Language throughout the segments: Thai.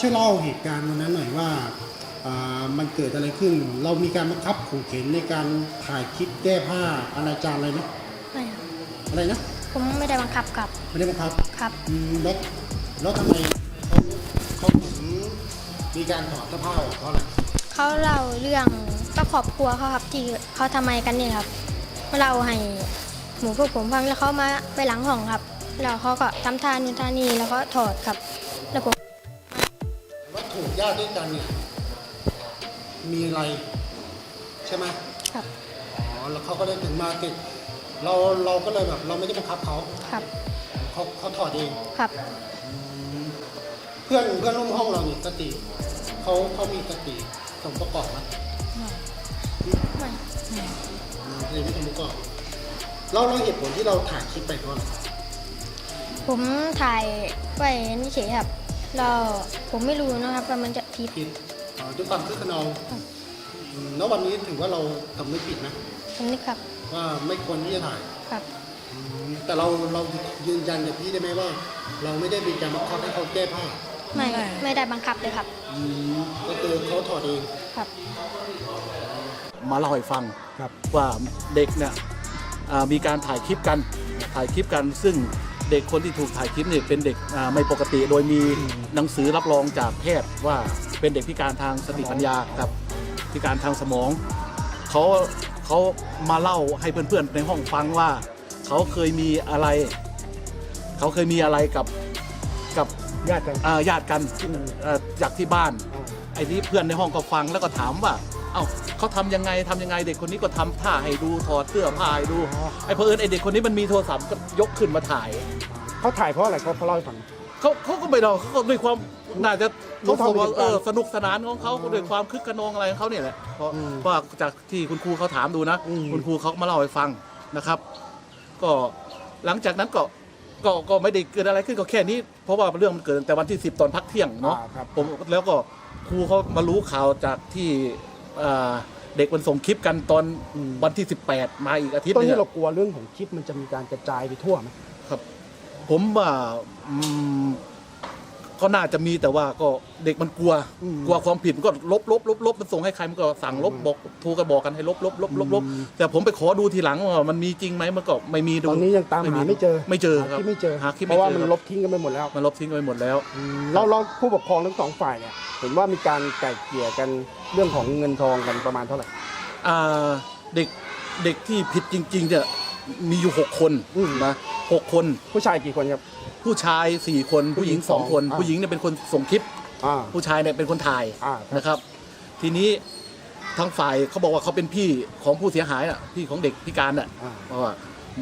ช่วยเล่าเหตุการณ์วันนั้นหน่อยว่าอ่ามันเกิดอะไรขึ้น เรามีการบังคับขู่เข็นในการถ่ายคลิปแก้ผ้าอนาจารอะไรไหมไม่ครับอะไรนะผมไม่ได้บังคับครับ ไม่ได้บังคับครับอืมแล้วแล้วทำไมเขาเขาถึงมีการถอดเสื้อผ้าออกเพราะอะไรเขาเล่าเรื่องก็ครอบครัวเขาครับที่เขาทำไมกันนี่ครับมาเล่าให้หมูพวกผมฟังแล้วเขามาไปหลังห้องครับ แล้วเขาก็ทำท่านู่นท่านี่แล้วก็ถอดครับ แล้วผมว่า ถูกญาติด้วยกันเนี่ยมีอะไร ใช่ไหมครับ อ๋อแล้วเขาก็เลยถึงมาติด เราเราก็เลยแบบ เราไม่ได้บังคับเขาครับ เขาเขาถอดเอง ครับ เพื่อนเพื่อนร่วมห้องเราเนี่ยสติเขาเขามีสติสมประกอบไหมไม่อืมเลยไม่สมประกอบเราเราเหตุผลที่เราถ่ายคลิปไปเพราะอะไรผมถ่ายไว้นี่เฉยครับ แล้วผมไม่รู้นะครับว่ามันจะผิดผิดอ๋อด้วยความคึกขนองครับอืมแล้ววันนี้ถือว่าเราทำไม่ผิดนะ ผมนึกครับว่าไม่ควรที่จะถ่ายครับ อืมแต่เราเรายืนยันกับพี่ได้ไหมว่า เราไม่ได้มีการบังคับให้เขาแก้ผ้าไม่ไม่ได้บังคับเลยครับอืมก็คือเขาถอดเอง ครับ มาเล่าให้ฟังครับ ว่าเด็กเนี่ยอ่ามีการถ่ายคลิปกันถ่ายคลิปกันซึ่ง เด็กคนที่ถูกถ่ายคลิปเนี่ยเป็นเด็กอ่าไม่ปกติ โดยมีหนังสือรับรองจากแพทย์ว่าเป็นเด็กพิการทางสติปัญญาครับพิการทางสมองเขาเขามาเล่าให้เพื่อนๆในห้องฟังว่าเขาเคยมีอะไรเขาเคยมีอะไรกับกับญาติกัน อ่าญาติกันเอ่อจากที่บ้าน ไอ้นี้เพื่อนในห้องก็ฟังแล้วก็ถามว่า เอ้าเขาทำยังไงทำยังไงเด็กคนนี้ก็ทำท่าให้ดูถอดเสื้อผ้าให้ดูไอ้เพอเอิญไอ้เด็กคนนี้มันมีโทรศัพท์ก็ยกขึ้นมาถ่ายเขาถ่ายเพราะอะไรเขาเขาเล่าให้ฟัง เขาเขาก็ไม่ดอกเขาก็ด้วยความน่าจะรู้เขาเท่าบอกว่าไม่ถึงการเออสนุกสนานของเขาด้วยความคึกขนองอะไรของเขาเนี่ยแหละเพราะอืมเพราะว่าจากที่คุณครูเขาถามดูนะ อืม คุณครูเขาก็มาเล่าให้ฟังนะครับ ก็หลังจากนั้นก็ก็ก็ไม่ได้เกิดอะไรขึ้นก็แค่นี้ เพราะว่าเรื่องมันเกิดตั้งแต่วันที่ 10 ตอนพักเที่ยงเนาะ อ่ครับ ผมแล้วก็ครูเขามารู้ข่าวจากที่อ่า เด็กมันส่งคลิปกันตอนอืมวันที่ 18 มาอีกอาทิตย์ตอนหนึงนี้อะเรากลัวเรื่องของคลิปมันจะมีการกระจายไปทั่วไหมครับ ผมว่าอืม ก็น่าจะมีแต่ว่าก็เด็กมันกลัวกลัวความผิดมันก็ลบลบลบลบมันส่งให้ใครมันก็สั่งลบบอกโทรกันบอกกันให้ลบลบลบลบลบแต่ผมไปขอดูทีหลังว่ามันมีจริงไหมมันก็ไม่มีดูตอนนี้ยังตามหาไม่เจอไม่เจอหาครับคลิปไม่เจอหาคลิปเพไม่ราะว่าเจอมันครับลบทิ้งกันไปหมดแล้วมันลบทิ้งไปหมดแล้ว เราเราผู้ปกครองทั้งสองฝ่ายเนี่ยเห็นว่ามีการไก่เกลี่ยกันเรื่องของเงินทองกันประมาณเท่าไหร่ อ่าเด็กเด็กที่ผิดจริงๆเนี่ยมีอยู่หกคนอืมนะ หกคน ผู้ชายกี่คนครับ ผู้ชายสี่คน ผู้หญิงสองคน อ่า ผู้หญิงเนี่ยเป็นคนส่งคลิป อ่า ผู้ชายเนี่ยเป็นคนถ่ายอ่าครับ นะครับ ทีนี้ทางฝ่ายเขาบอกว่าเขาเป็นพี่ของผู้เสียหายน่ะพี่ของเด็กพิการน่ะอ่าเพราะว่า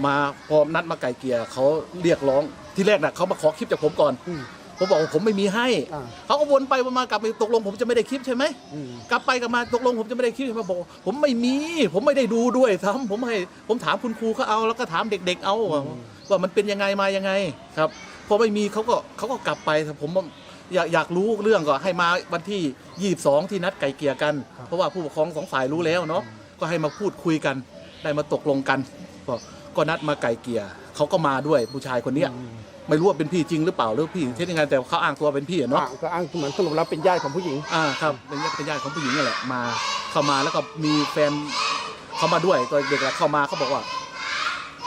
มาพอนัดมาไก่เกลี่ยเขาเรียกร้องที่แรกน่ะเขามาขอคลิปจากผมก่อน อืม ผมบอกว่าผมไม่มีให้ อ่า เขาก็วนไปวนมากลับไปตกลงผมจะไม่ได้คลิปใช่ไหม อืม กลับไปกลับมาตกลงผมจะไม่ได้คลิปใช่ไหมบอกว่าผมไม่มี ผมไม่ได้ดูด้วยซ้ำผมให้ผมถามคุณครูเขาเอาแล้วก็ถามเด็ก ๆ เอาว่า ว่ามันเป็นยังไงมายังไงครับพอไม่มีเขาก็เขาก็กลับไปแต่ผมอยากอยากรู้เรื่องก็ให้มาวันที่ 22 ที่นัดไก่เกลี่ยกัน เพราะว่าผู้ปกครองสองฝ่ายรู้แล้วเนาะก็ให้มาพูดคุยกัน ได้มาตกลงกันก็ก็นัดมาไก่เกลี่ยเขาก็มาด้วยผู้ชายคนเนี้ยไม่รู้ว่าเป็นพี่จริงหรือเปล่าหรือพี่เท็จยังไงแต่เขาอ้างตัวเป็นพี่อะเนาะอ่าก็อ้างเหมือนสรุปแล้วเป็นญาติของผู้หญิงอ่าครับเป็นญาติเป็นญาติของผู้หญิงนั่นแหละมาเข้ามาแล้วก็มีแฟนเขามาด้วยตัวเด็กแหละเข้ามาเขาบอกว่า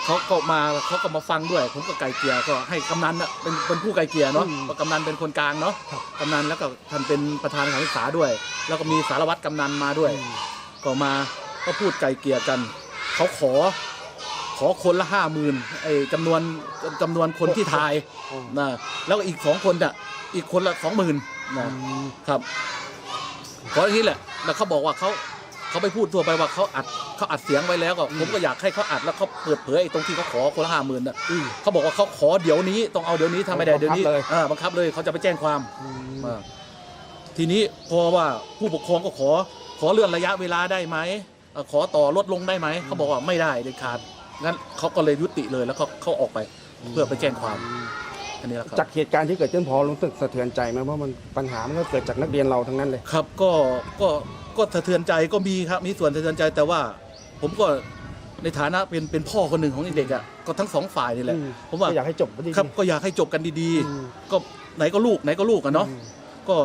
เขาก็มาเขาก็มาฟังด้วย ผมก็ไกลเกลี่ยก็ให้กำนันน่ะเป็นเป็นผู้ไกลเกลี่ยเนาะอืมเพราะกำนันเป็นคนกลางเนาะครับ กำนันแล้วก็ท่านเป็นประธานการศึกษาด้วย แล้วก็มีสารวัตรกำนันมาด้วย ก็มาก็พูดไกลเกลี่ยกัน เขาขอ ขอคนละห้าหมื่นไอ้จำนวนจำนวนคนที่ทายอ๋อนะแล้วก็อีกสองคนน่ะอีกคนละสองหมื่นนะอืมครับเพราะอย่างนี้แหละ แล้วเขาบอกว่าเขา เขาไปพูดทั่วไปว่าเขาอัดเขาอัดเสียงไว้แล้วก็ผมก็อยากให้เขาอัดแล้วเขาเปิดเผยไอ้ตรงที่เขาขอคนละห้าหมื่นน่ะอืมเขาบอกว่าเขาขอเดี๋ยวนี้ต้องเอาเดี๋ยวนี้ทำไม่ได้เดี๋ยวนี้บังคับเลยอ่าบังคับเลยเขาจะไปแจ้งความอืมอ่าทีนี้พอว่าผู้ปกครองก็ขอขอเลื่อนระยะเวลาได้ไหมเอ่อขอต่อลดลงได้ไหมเขาบอกว่าไม่ได้เด็ดขาดงั้นเขาก็เลยยุติเลยแล้วเขาเขาออกไปเพื่อไปแจ้งความอันนี้แหละครับจากเหตุการณ์ที่เกิดขึ้นพอรู้สึกสะเทือนใจไหมเพราะมันปัญหามันก็เกิดจากนักเรียนเราทั้งนั้นเลยครับ ก็ก็ ก็สะเทือนใจก็มีครับมีส่วนสะเทือนใจแต่ว่า ผมก็ในฐานะเป็นเป็นพ่อคนหนึ่งของเด็กๆอะก็ทั้งสองฝ่ายนี่แหละอืมผมว่าก็อยากให้จบพอดีครับก็อยากให้จบกันดีอืม ๆ ก็ไหนก็ลูกไหนก็ลูกอะเนาะอืมก็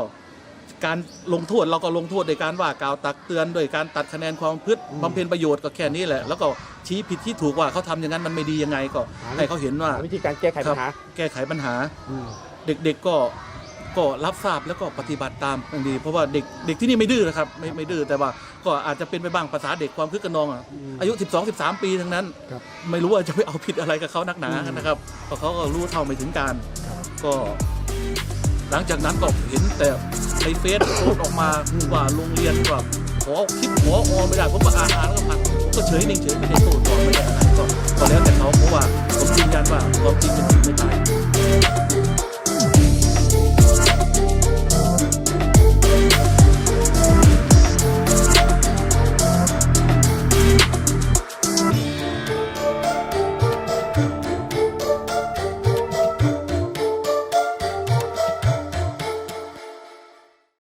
การลงโทษเราก็ลงโทษโดยการว่ากล่าวตักเตือนโดยการตัดคะแนนความประพฤติอืมบำเพ็ญประโยชน์ก็แค่นี้แหละ แล้วก็ชี้ผิดที่ถูกว่าเขาทำอย่างนั้นมันไม่ดียังไงก็ หา ให้เขาเห็นว่าหาวิธีการแก้ไขปัญหาแก้ไขปัญหา อืม เด็กๆก็ ก็รับทราบแล้วก็ปฏิบัติตามอย่างดี เพราะว่าเด็กเด็กที่นี่ไม่ดื้อนะครับไม่ไม่ดื้อแต่ว่าก็อาจจะเป็นไปบ้างภาษาเด็กความคึกกระนองอะอายุ 12 13 ปีทั้งนั้นไม่รู้ว่าจะไปเอาผิดอะไรกับเขานักหนานะครับเพราะเขาก็รู้เท่าไม่ถึงการก็ หลังจากนั้นก็เห็นแต่ในเฟซโพสต์ออกมาว่าโรงเรียนแบบขอคลิปหัวออนไม่ได้ผมก็อ่านอ่านแล้วก็ผัาก็เฉยนิ่งเฉยไม่ได้โต้ตอบไม่ได้อะไรก็ก็แล้วแต่เขาเพราะว่าผมยืนยันว่าความจริงเป็นจริงไม่ได้